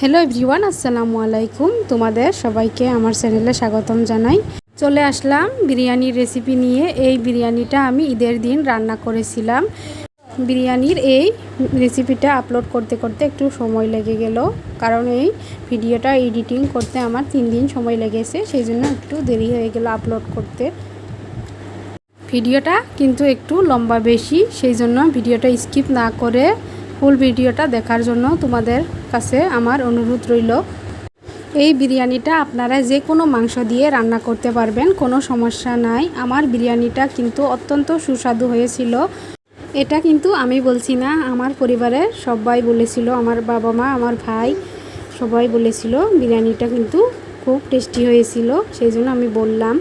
Hello everyone আসসালামু আলাইকুম তোমাদের সবাইকে আমার চ্যানেলে স্বাগতম জানাই। চলে আসলাম বিরিয়ানির রেসিপি নিয়ে। এই বিরিয়ানিটা আমি ঈদের দিন রান্না করেছিলাম। বিরিয়ানির এই রেসিপিটা আপলোড করতে করতে একটু সময় লেগে গেল। কারণ এই ভিডিওটা এডিটিং করতে আমার তিন দিন সময় লেগেছে সেই জন্য একটু দেরি হয়ে গেল আপলোড করতে। ভিডিওটা কিন্তু একটু লম্বা বেশি সেই জন্য ভিডিওটা স্কিপ না করে ফুল ভিডিওটা দেখার জন্য তোমাদের কাছে আমার অনুরোধ রইল। এই বিরিয়ানিটা আপনারা যে কোনো মাংস দিয়ে রান্না করতে পারবেন, কোনো সমস্যা নাই। আমার বিরিয়ানিটা কিন্তু অত্যন্ত সুস্বাদু হয়েছিল। এটা কিন্তু আমি বলছি না, আমার পরিবারের সবাই বলেছিল, আমার বাবা মা, আমার ভাই সবাই বলেছিল, বিরিয়ানিটা কিন্তু খুব টেস্টি হয়েছিল, সেই জন্য আমি বললাম।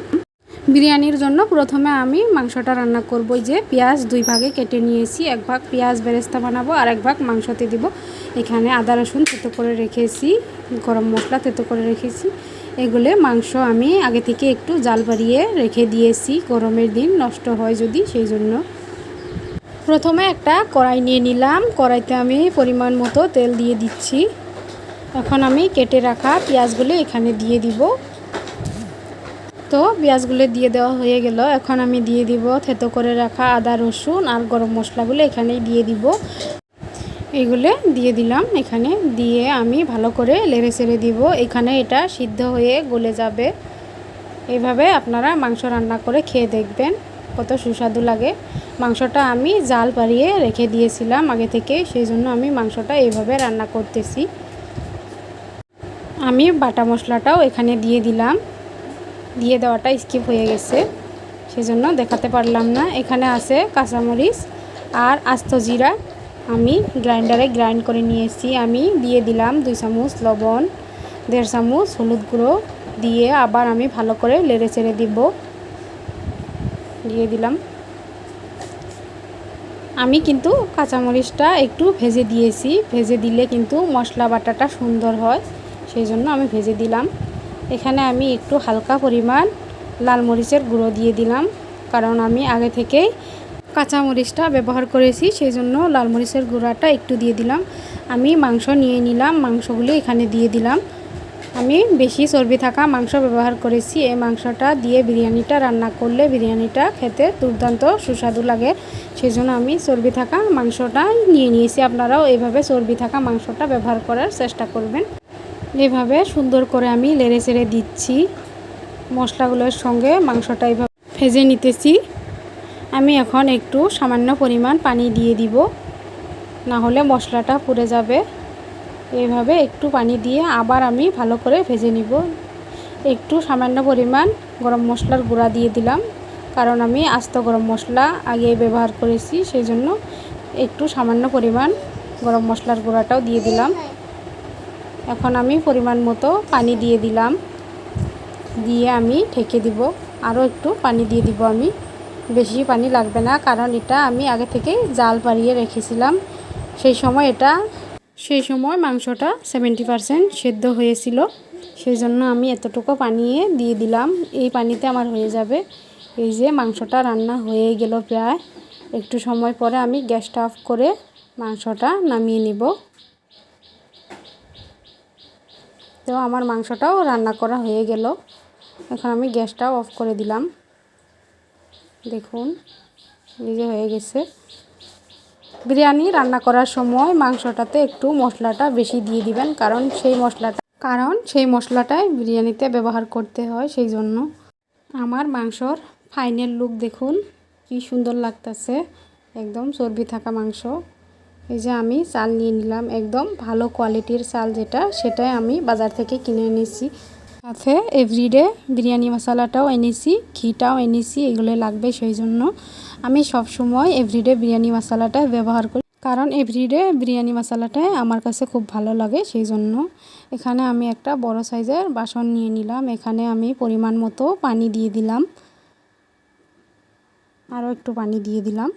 বিরিয়ানির জন্য প্রথমে আমি মাংসটা রান্না করব। যে পেঁয়াজ দুই ভাগে কেটে নিয়েছি, এক ভাগ পেঁয়াজ বেরেস্তা বানাবো আর এক ভাগ মাংসতে দিব। এখানে আদা, রসুন থেতো করে রেখেছি, গরম মশলা থেতো করে রেখেছি। এগুলো মাংস আমি আগে থেকে একটু জাল বাড়িয়ে রেখে দিয়েছি, গরমের দিন নষ্ট হয় যদি সেই জন্য। প্রথমে একটা কড়াই নিয়ে নিলাম, কড়াইতে আমি পরিমাণ মতো তেল দিয়ে দিচ্ছি। এখন আমি কেটে রাখা পেঁয়াজগুলো এখানে দিয়ে দিব। তো পেঁয়াজগুলো দিয়ে দেওয়া হয়ে গেল। এখন আমি দিয়ে দিব থেতো করে রাখা আদা, রসুন আর গরম মশলাগুলো এখানেই দিয়ে দিব। এগুলো দিয়ে দিলাম এখানে। দিয়ে আমি ভালো করে লেড়ে ছেড়ে দিব। এখানে এটা সিদ্ধ হয়ে গলে যাবে। এইভাবে আপনারা মাংস রান্না করে খেয়ে দেখবেন কত সুস্বাদু লাগে। মাংসটা আমি জাল পাড়িয়ে রেখে দিয়েছিলাম আগে থেকে, সেই জন্য আমি মাংসটা এইভাবে রান্না করতেছি। আমি বাটা মশলাটাও এখানে দিয়ে দিলাম। দিয়ে দেওয়াটা স্কিপ হয়ে গেছে। সেজন্য দেখাতে পারলাম না। এখানে আছে কাঁচামরিচ আর আস্ত জিরা। আমি গ্রাইন্ডারে গ্রাইন্ড করে নিয়েছি। আমি দিয়ে দিলাম দুই চামচ লবণ, দেড় চামচ হলুদ গুঁড়ো দিয়ে আবার আমি ভালো করে লেড়ে চেড়ে দিব। দিয়ে দিলাম। আমি কিন্তু কাঁচামরিচটা একটু ভেজে দিয়েছি। ভেজে দিলে কিন্তু মশলা বাটাটা সুন্দর হয়। সেই জন্য আমি ভেজে দিলাম। এখানে আমি একটু হালকা পরিমাণ লাল মরিচের গুঁড়ো দিয়ে দিলাম, কারণ আমি আগে থেকেই কাঁচা মরিচটা ব্যবহার করেছি, সেই জন্য লাল মরিচের গুঁড়াটা একটু দিয়ে দিলাম। আমি মাংস নিয়ে নিলাম, মাংসগুলি এখানে দিয়ে দিলাম। আমি বেশি চর্বি থাকা মাংস ব্যবহার করেছি, এই মাংসটা দিয়ে বিরিয়ানিটা রান্না করলে বিরিয়ানিটা খেতে দুর্দান্ত সুস্বাদু লাগে। সেই জন্য আমি চর্বি থাকা মাংসটা নিয়ে নিয়েছি, আপনারাও এইভাবে চর্বি থাকা মাংসটা ব্যবহার করার চেষ্টা করবেন। এভাবে সুন্দর করে আমি লেড়ে চেড়ে দিচ্ছি। মশলাগুলোর সঙ্গে মাংসটা এভাবে ভেজে নিতেছি। আমি এখন একটু সামান্য পরিমাণ পানি দিয়ে দিব। না হলে মশলাটা পুড়ে যাবে। এইভাবে একটু পানি দিয়ে আবার আমি ভালো করে ভেজে নিব। একটু সামান্য পরিমাণ গরম মশলার গুঁড়া দিয়ে দিলাম। কারণ আমি আস্ত গরম মশলা আগে ব্যবহার করেছি, সেই জন্য একটু সামান্য পরিমাণ গরম মশলার গুঁড়াটাও দিয়ে দিলাম। এখন আমি পরিমাণ মতো পানি দিয়ে দিলাম। দিয়ে আমি ঢেকে দিব। আরও একটু পানি দিয়ে দিব আমি। বেশি পানি লাগবে না, কারণ এটা আমি আগে থেকে জাল পাড়িয়ে রেখেছিলাম। সেই সময় এটা, সেই সময় মাংসটা সেভেন্টি পারসেন্ট সেদ্ধ হয়েছিল। সেই জন্য আমি এতটুকু পানিয়ে দিয়ে দিলাম। এই পানিতে আমার হয়ে যাবে। এই যে মাংসটা রান্না হয়ে গেল প্রায়। একটু সময় পরে আমি গ্যাসটা অফ করে মাংসটা নামিয়ে নিব। তো আমার মাংসটাও রান্না করা হয়ে গেল। এখন আমি গ্যাসটাও অফ করে দিলাম। দেখুন নিজে হয়ে গেছে। বিরিয়ানি রান্না করার সময় মাংসটাতে একটু মশলাটা বেশি দিয়ে দিবেন, কারণ সেই মশলাটা কারণ সেই মশলাটাই বিরিয়ানিতে ব্যবহার করতে হয় সেই জন্য। আমার মাংসর ফাইনাল লুক দেখুন, কি সুন্দর লাগতেছে। একদম চর্বি থাকা মাংস। এই যে আমি চাল নিয়ে নিলাম, একদম ভালো কোয়ালিটির চাল যেটা, সেটাই আমি বাজার থেকে কিনে এনেছি। সাথে এভরিডে বিরিয়ানি মশলাটাও এনেছি, ঘিটাও এনেছি, এগুলো লাগবে সেই জন্য আমি সব সময় এভরিডে বিরিয়ানি মশলাটা ব্যবহার করি, কারণ এভরিডে বিরিয়ানি মশলাটাই আমার কাছে খুব ভালো লাগে সেই জন্য এখানে আমি একটা বড় সাইজের বাসন নিয়ে নিলাম, এখানে আমি পরিমাণ মতো পানি দিয়ে দিলাম। আরও একটু পানি দিয়ে দিলাম।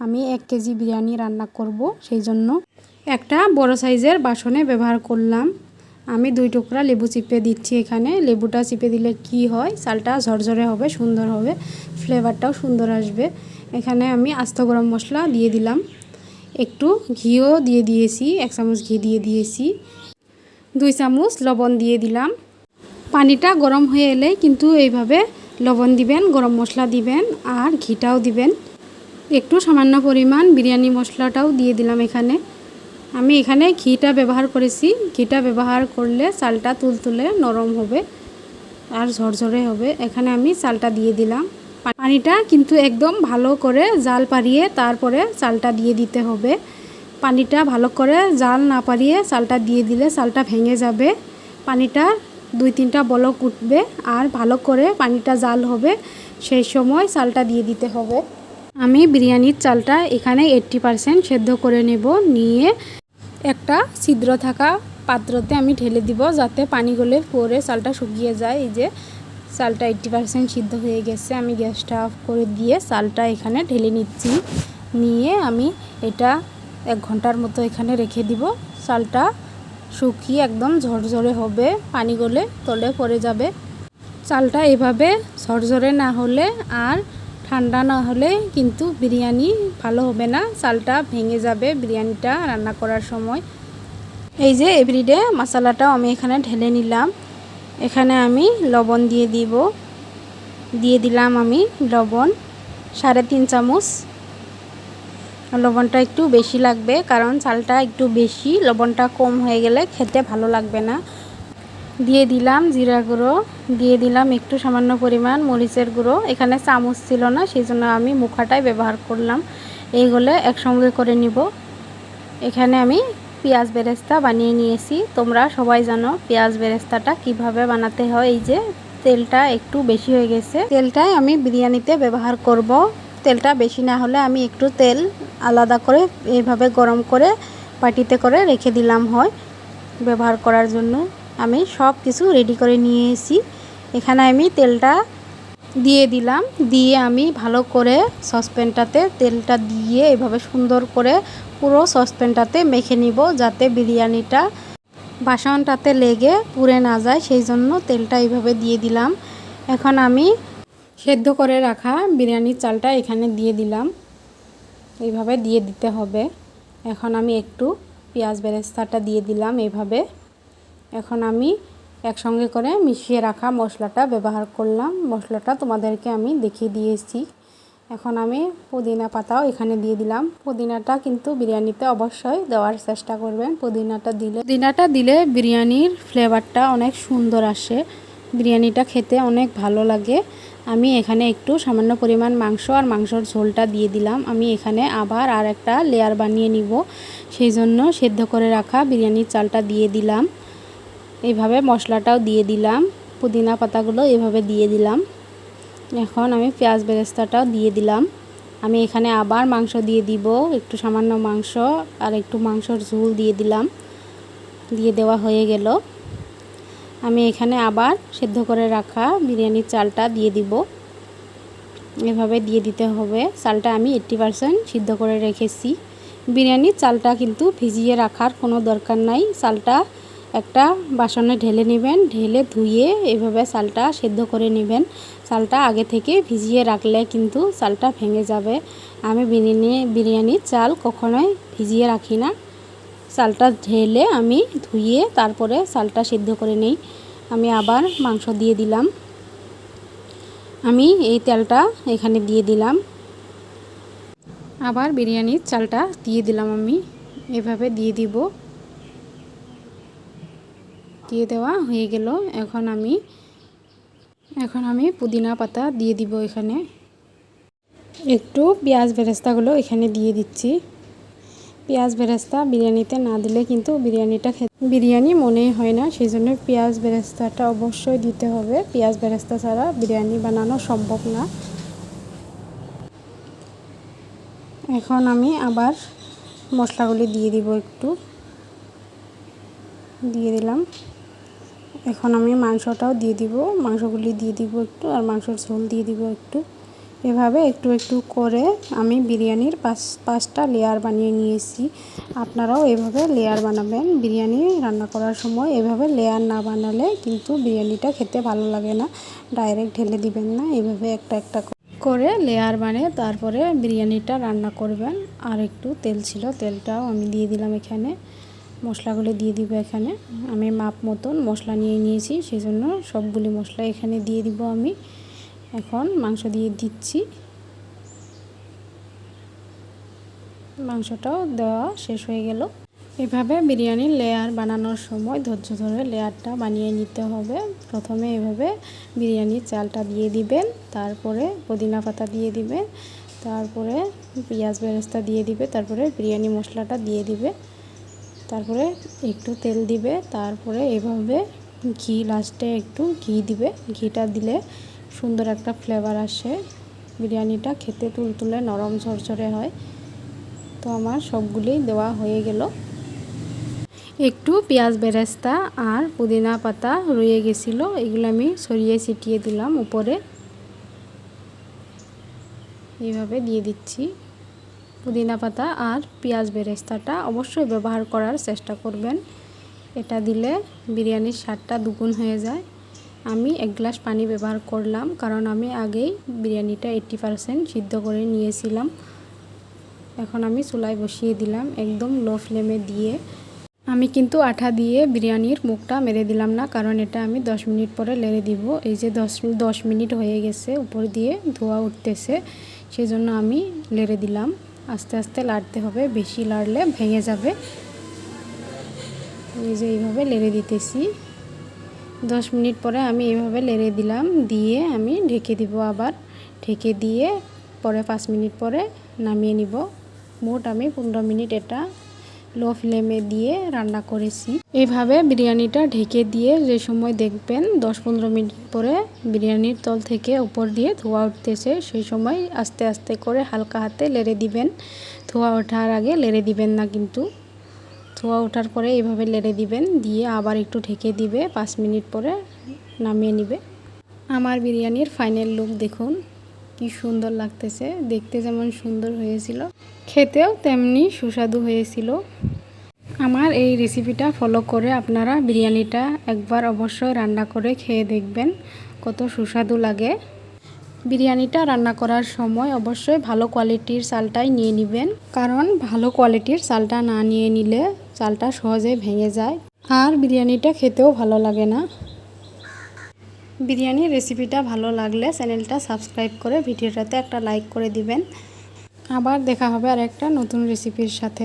আমি এক কেজি বিরিয়ানি রান্না করব, সেই জন্য একটা বড় সাইজের বাসনে ব্যবহার করলাম। আমি দুই টুকরা লেবু চিপে দিচ্ছি এখানে। লেবুটা চিপে দিলে কি হয়? চালটা ঝরঝরে হবে, সুন্দর হবে। ফ্লেভারটাও সুন্দর আসবে। এখানে আমি আস্ত গরম মশলা দিয়ে দিলাম। একটু ঘিও দিয়ে দিয়েছি, এক চামচ ঘি দিয়ে দিয়েছি। দুই চামচ লবণ দিয়ে দিলাম। পানিটা গরম হয়ে এলে কিন্তু এইভাবে লবণ দিবেন, গরম মশলা দিবেন আর ঘিটাও দিবেন। একটু সামান্য পরিমাণ বিরিয়ানি মশলাটাও দিয়ে দিলাম এখানে। আমি এখানে ঘিটা ব্যবহার করেছি। ঘিটা ব্যবহার করলে চালটা তুলতুলে নরম হবে আর ঝরঝরে হবে। এখানে আমি চালটা দিয়ে দিলাম। পানিটা কিন্তু একদম ভালো করে জাল পারিয়ে তারপরে চালটা দিয়ে দিতে হবে। পানিটা ভালো করে জাল না পারিয়ে চালটা দিয়ে দিলে চালটা ভেঙে যাবে। পানিটা দুই তিনটা বলক উঠবে আর ভালো করে পানিটা জাল হবে। সেই সময় চালটা দিয়ে দিতে হবে। আমি বিরিয়ানির চালটা এখানে এইট্টি পারসেন্ট সেদ্ধ করে নেব, নিয়ে একটা ছিদ্র থাকা পাত্রতে আমি ঢেলে দিব যাতে পানি গলে পরে চালটা শুকিয়ে যায়। এই যে চালটা এইট্টি পারসেন্ট সিদ্ধ হয়ে গেছে, আমি গ্যাসটা অফ করে দিয়ে চালটা এখানে ঢেলে নিচ্ছি। নিয়ে আমি এটা এক ঘণ্টার মতো এখানে রেখে দিব। চালটা শুকিয়ে একদম ঝরঝরে হবে, পানি গলে তলে পড়ে যাবে। চালটা এভাবে ঝরঝরে না হলে আর ঠান্ডা না হলে কিন্তু বিরিয়ানি ভালো হবে না। চালটা ভেঙে যাবে বিরিয়ানিটা রান্না করার সময়। এই যে এভরিডে মশলাটাও আমি এখানে ঢেলে নিলাম। এখানে আমি লবণ দিয়ে দিব। দিয়ে দিলাম আমি লবণ, সাড়ে তিন চামচ। লবণটা একটু বেশি লাগবে কারণ চালটা একটু বেশি। লবণটা কম হয়ে গেলে খেতে ভালো লাগবে না। দিয়ে দিলাম জিরা গুঁড়ো, দিয়ে দিলাম একটু সামান্য পরিমাণ মরিচের গুঁড়ো। এখানে চামচ ছিল না সেই জন্য আমি মুখাটাই ব্যবহার করলাম। এইগুলো একসঙ্গে করে নিব। এখানে আমি পেঁয়াজ বেরেস্তা বানিয়ে নিয়েছি। তোমরা সবাই জানো পেঁয়াজ বেরেস্তাটা কীভাবে বানাতে হয়। এই যে তেলটা একটু বেশি হয়ে গেছে। তেলটাই আমি বিরিয়ানিতে ব্যবহার করব। তেলটা বেশি না হলে আমি একটু তেল আলাদা করে এইভাবে গরম করে পাটিতে করে রেখে দিলাম হয় ব্যবহার করার জন্য। আমি সব কিছু রেডি করে নিয়ে এসেছি। এখানে আমি তেলটা দিয়ে দিলাম। দিয়ে আমি ভালো করে সসপ্যানটাতে তেলটা দিয়ে এভাবে সুন্দর করে পুরো সসপ্যানটাতে মেখে নিব যাতে বিরিয়ানিটা বাসনটাতে লেগে পুড়ে না যায়। সেই জন্য তেলটা এইভাবে দিয়ে দিলাম। এখন আমি সেদ্ধ করে রাখা বিরিয়ানির চালটা এখানে দিয়ে দিলাম। এইভাবে দিয়ে দিতে হবে। এখন আমি একটু পেঁয়াজ বেরেস্তাটা দিয়ে দিলাম এইভাবে এখন আমি একসঙ্গে করে মিশিয়ে রাখা মশলাটা ব্যবহার করলাম। মশলাটা তোমাদেরকে আমি দেখিয়ে দিয়েছি। এখন আমি পুদিনা পাতাও এখানে দিয়ে দিলাম। পুদিনাটা কিন্তু বিরিয়ানিতে অবশ্যই দেওয়ার চেষ্টা করবেন। পুদিনাটা দিলে পুদিনাটা দিলে বিরিয়ানির ফ্লেভারটা অনেক সুন্দর আসে। বিরিয়ানিটা খেতে অনেক ভালো লাগে। আমি এখানে একটু সামান্য পরিমাণ মাংস আর মাংসর ঝোলটা দিয়ে দিলাম। আমি এখানে আবার আর একটা লেয়ার বানিয়ে নিব। সেই জন্য সেদ্ধ করে রাখা বিরিয়ানির চালটা দিয়ে দিলাম। এইভাবে মশলাটাও দিয়ে দিলাম, পুদিনা পাতাগুলো এভাবে দিয়ে দিলাম। এখন আমি পেঁয়াজ বেরেস্তাটাও দিয়ে দিলাম। আমি এখানে আবার মাংস দিয়ে দিব, একটু সামান্য মাংস আর একটু মাংসর ঝোল দিয়ে দিলাম। দিয়ে দেওয়া হয়ে গেল। আমি এখানে আবার সেদ্ধ করে রাখা বিরিয়ানির চালটা দিয়ে দিব। এভাবে দিয়ে দিতে হবে। চালটা আমি এইট্টি পারসেন্ট সিদ্ধ করে রেখেছি। বিরিয়ানির চালটা কিন্তু ভিজিয়ে রাখার কোনো দরকার নাই। চালটা একটা বাসনে ঢেলে নেবেন, ঢেলে ধুয়ে এভাবে চালটা সেদ্ধ করে নেবেন। চালটা আগে থেকে ভিজিয়ে রাখলে কিন্তু চালটা ভেঙে যাবে। আমি বিরিয়ানি বিরিয়ানির চাল কখনোই ভিজিয়ে রাখি না। চালটা ঢেলে আমি ধুয়ে তারপরে চালটা সেদ্ধ করে নেই। আমি আবার মাংস দিয়ে দিলাম। আমি এই তেলটা এখানে দিয়ে দিলাম। আবার বিরিয়ানির চালটা দিয়ে দিলাম আমি। এভাবে দিয়ে দিব। দিয়ে দেওয়া হয়ে গেল। এখন আমি এখন আমি পুদিনা পাতা দিয়ে দিব এখানে। একটু পেঁয়াজ বেরেস্তাগুলো এখানে দিয়ে দিচ্ছি। পেঁয়াজ বেরেস্তা বিরিয়ানিতে না দিলে কিন্তু বিরিয়ানিটা খেতে, বিরিয়ানি মনে হয় না সেই জন্য পেঁয়াজ বেরেস্তাটা অবশ্যই দিতে হবে। পেঁয়াজ বেরেস্তা ছাড়া বিরিয়ানি বানানো সম্ভব না। এখন আমি আবার মশলাগুলি দিয়ে দিব একটু। দিয়ে দিলাম। এখন আমি মাংসটাও দিয়ে দিব, মাংসগুলি দিয়ে দিব একটু আর মাংসর ঝোল দিয়ে দিব একটু। এভাবে একটু একটু করে আমি বিরিয়ানির পাঁচ, পাঁচটা লেয়ার বানিয়ে নিয়েছি। আপনারাও এভাবে লেয়ার বানাবেন। বিরিয়ানি রান্না করার সময় এভাবে লেয়ার না বানালে কিন্তু বিরিয়ানিটা খেতে ভালো লাগে না। ডাইরেক্ট ঢেলে দিবেন না, এভাবে একটা একটা করে লেয়ার বানিয়ে তারপরে বিরিয়ানিটা রান্না করবেন। আর একটু তেল ছিল, তেলটাও আমি দিয়ে দিলাম এখানে। মশলাগুলো দিয়ে দিব এখানে। আমি মাপ মতন মশলা নিয়ে নিয়েছি সেই জন্য সবগুলি মশলা এখানে দিয়ে দিব আমি। এখন মাংস দিয়ে দিচ্ছি। মাংসটাও দেওয়া শেষ হয়ে গেল। এভাবে বিরিয়ানির লেয়ার বানানোর সময় ধৈর্য ধরে লেয়ারটা বানিয়ে নিতে হবে। প্রথমে এভাবে বিরিয়ানির চালটা দিয়ে দিবেন, তারপরে পুদিনা পাতা দিয়ে দিবেন, তারপরে পেঁয়াজ বেরেস্তা দিয়ে দিবে, তারপরে বিরিয়ানি মশলাটা দিয়ে দিবে। তারপরে একটু তেল দিবে, তারপরে এভাবে ঘি লাস্টে একটু ঘি দিবে। ঘিটা দিলে সুন্দর একটা ফ্লেভার আসে। বিরিয়ানিটা খেতে তুলতুলে নরম ঝরঝরে হয়। তো আমার সবগুলি দেওয়া হয়ে গেল। একটু পেঁয়াজ বেরেস্তা আর পুদিনা পাতা রয়ে গেছিল। এগুলো আমি সরিয়ে ছিটিয়ে দিলাম উপরে। এইভাবে দিয়ে দিচ্ছি। পুদিনা পাতা আর পেঁয়াজ বেরেস্তাটা অবশ্যই ব্যবহার করার চেষ্টা করবেন। এটা দিলে বিরিয়ানির স্বাদটা দুগুণ হয়ে যায়। আমি এক গ্লাস পানি ব্যবহার করলাম কারণ আমি আগেই বিরিয়ানিটা এইট্টি পারসেন্ট সিদ্ধ করে নিয়েছিলাম। এখন আমি চুলায় বসিয়ে দিলাম একদম লো ফ্লেমে দিয়ে। আমি কিন্তু আঠা দিয়ে বিরিয়ানির মুখটা মেরে দিলাম না কারণ এটা আমি দশ মিনিট পরে লেড়ে দিব। এই যে দশ দশ মিনিট হয়ে গেছে উপর দিয়ে ধোয়া উঠতেছে সেই জন্য আমি লেড়ে দিলাম। আস্তে আস্তে লাড়তে হবে, বেশি লাড়লে ভেঙে যাবে। এই যে এইভাবে লেড়ে দিতেছি। দশ মিনিট পরে আমি এইভাবে লেড়ে দিলাম, দিয়ে আমি ঢেকে দিব আবার। ঢেকে দিয়ে পরে পাঁচ মিনিট পরে নামিয়ে নিব। মোট আমি পনেরো মিনিট এটা লো ফ্লেমে দিয়ে রান্না করেছি। এইভাবে বিরিয়ানিটা ঢেকে দিয়ে যে সময় দেখবেন দশ পনেরো মিনিট পরে বিরিয়ানির তল থেকে উপর দিয়ে ধোয়া উঠতেছে, সেই সময় আস্তে আস্তে করে হালকা হাতে লেড়ে দিবেন। ধোয়া ওঠার আগে লেড়ে দিবেন না কিন্তু। ধোয়া ওঠার পরে এইভাবে লেড়ে দিবেন, দিয়ে আবার একটু ঢেকে দিবে, পাঁচ মিনিট পরে নামিয়ে নিবে। আমার বিরিয়ানির ফাইনাল লুক দেখুন। কি সুন্দর লাগতেছে, দেখতে যেমন সুন্দর হয়েছিল, খেতেও তেমনি সুস্বাদু হয়েছিল। আমার এই রেসিপিটা ফলো করে আপনারা বিরিয়ানিটা একবার অবশ্যই রান্না করে খেয়ে দেখবেন, কত সুস্বাদু লাগে। বিরিয়ানিটা রান্না করার সময় অবশ্যই ভালো কোয়ালিটির চালটাই নিয়ে নেবেন, কারণ ভালো কোয়ালিটির চালটা না নিয়ে নিলে চালটা সহজে ভেঙে যায়। আর বিরিয়ানিটা খেতেও ভালো লাগে না। বিরিয়ানির রেসিপিটা ভালো লাগলে চ্যানেলটা সাবস্ক্রাইব করে ভিডিওটাতে একটা লাইক করে দিবেন। আবার দেখা হবে আর একটা নতুন রেসিপির সাথে।